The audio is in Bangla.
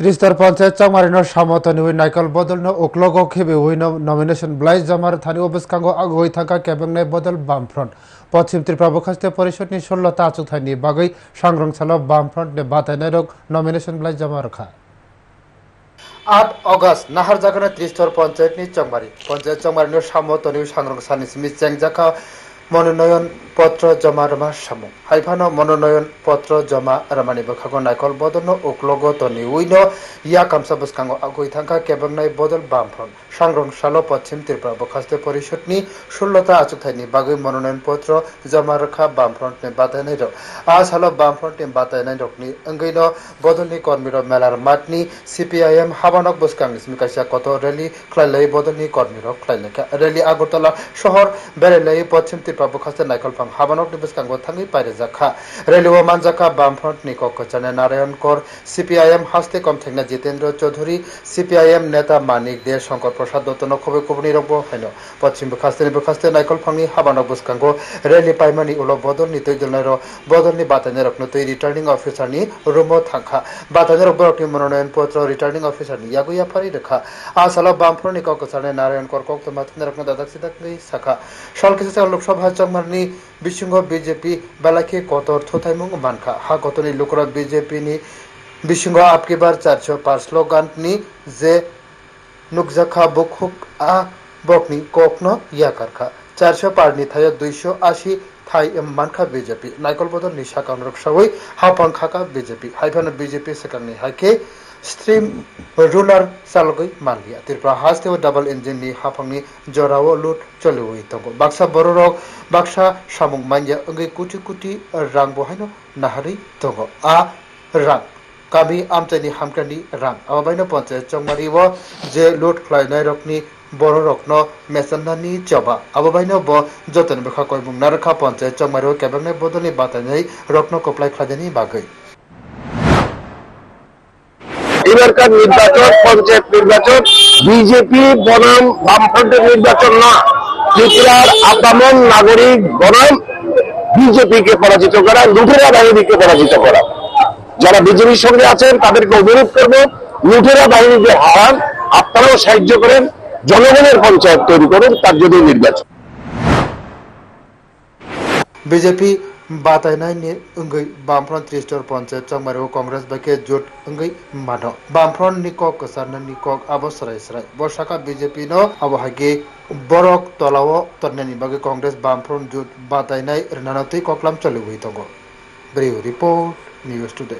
ত্রিস্তর পঞ্চায়েত চামারিনৰ সামতনি হৈ নাইকল বদল ন উকলগ খেবে হৈ নমিনেশন ব্লাই জামার থানি অবস্কাঙ্গ আগ হৈ থাকা কেবেংনাই বদল বামফ্রন্ট। পশ্চিম ত্রিপুরা বখাস্তে পরিষদনি ষোলতা আচুথাইনি বাগৈ সাংরংসাল বামফ্রন্ট নে বাতাইনাই রক নমিনেশন ব্লাই জামা রখা। আট অগষ্ট নাহার জাগানা ত্রিস্তর পঞ্চায়েতনি চংমারি। পঞ্চায়েত চংমারিনি সামতনি সাংরং সানি সিমি চেংজাকা মনোনয়ন পত্র জমা রমা সামু। হাইফানো মনোনয়ন পত্র জমা রামানি বখাগো নাইকল বদল উকলগ তনি উইন ইয়া কামসা বসকাঙ্গ আগুই থাকা কেবংনাই বদল বামফ্রন্ট সাংরং সালো পশ্চিম ত্রিপুরা বখাস্তে পরিষদনি ষোলতা আচুথাইনি বাগৈ মনোনয়ন পত্র জমা রাখা বামফ্রন্ট নে বাতাইনাই রক আজ হালো বামফ্রন্ট নে বাতাইনাই রকনি অঙ্গৈন বদলনি কর্মীর মেলার মাঠনি সিপিআইএম হাবানক বসকাং স্মিকাইসা কত রেলি খ্লাইলাই বদলনি কর্মীর খ্লাইলাইকা রেলি আগরতলা শহর বেড়াইলাই পশ্চিম ত্রিপুরা বখাস্তে নাইকলফাং হাবানক নি বসকাঙ্গ থাঙ্গি পাইরে জাখা রেলিও মানজাকা বামফ্রন্ট নি ককচানে নারায়ণ কর সিপিআইএম হাস্তে কম থেংনা জিতেন্দ্র চৌধুরী সিপিআইএম নেতা মানিক দে শঙ্কর প্রসাদ দত্ত নখবে কুবনি রব হাইন পশ্চিম বখাস্তে বখাস্তে নাইকলফাংনি হাবানক বসকাঙ্গ রেলি পাইমানি উলো বদলনি তৈজলনাই বদলনি বাতানে রকনো তৈ রিটার্নিং অফিসারনি রুমো থাকা বাতানে রক বরকনি মনোনয়ন পত্র রিটার্নিং অফিসারনি ইয়াগুয়া ফারি রেখা আসালা বামফ্রন্টনি ককচানে নারায়ণ কর কক মাথনে রকনো দাদাক সিদাকনি সাখা সলকেসা লোকসভা চংমারনি বিশৃঙ্গ বিজেপি, বেলাকে কত থথাইমুং মানখা। হা কতনি লুকরা বিজেপি নি। বিশৃঙ্গ আপকিবার চারশো পাঁচ স্লোগাননি যে নুকজাখা বকুক আ বকনি kokno yakarkha চারশো পারনি থায় দুইশো আশি থাই মানখা বিজেপি নাইকল বদল নিশা কামরক সবই হাপাং খাকা বিজেপি হাইফানো বিজেপি সেকাংনি হাইকে স্ট্রিম রুলার চালগৈ মানলিয়া ত্রিপুরা হাস্তেও ডাবল ইঞ্জিননি হাফাংনি জরাও লুট চলিউই তঙ্গ বাক্সা বড় রক বাক্সা সামুং মাইয়া অঙ্গै কুটি কুটি রাং বহাইনো নাহারি তঙ্গ আ রাং কামি আমচাইনি হামক্রানি রাং আবাবাইনো পঞ্চায়েত চংমারিও যে লুট খ্লাইনাই রকনি বড় রত্ন মেসান্নানি চবা। আবাবাইনো ব যতন বেখা কয়মুং নারখা পঞ্চায়েত চংমারিও কেবেংনাই বদলনি বাতাইনাই রত্ন কপ্লাই খ্লাইনানি বাগৈ এবারকার নির্বাচন পঞ্চায়েত নির্বাচন বিজেপি বনাম বামফ্রন্টের নির্বাচন না। ত্রিপুরার আপামন নাগরিক বনাম, বিজেপিকে পরাজিত করা লুটেরা বাহিনীকে পরাজিত করা যারা বিজেপির সঙ্গে আছেন, তাদেরকে অনুরোধ করব, লুটেরা বাহিনীকে হারান, আপনারাও সাহায্য করেন। জনগণের পঞ্চায়েত তৈরি করুন, তার জন্য নির্বাচন। বিজেপি বাতাইনাই নি অঙ্গৈ বামফ্রন্ট ত্রিস্টর পঞ্চায়েত চংমারিও কংগ্রেস বাকে জোট অঙ্গৈ মাধ বামফ্রন্ট নিকক কসারনা নিকক, আবো সরাই বর্ষাকা বিজেপি ন আবো হাগে বরক তলাও তন্নানি বাগে কংগ্রেস বামফ্রন্ট জোট বাতাইনাই রানাতৈ ককলাম চলিবই তঙ্গ ব্রিউ রিপোর্ট, নিউজ টুডে।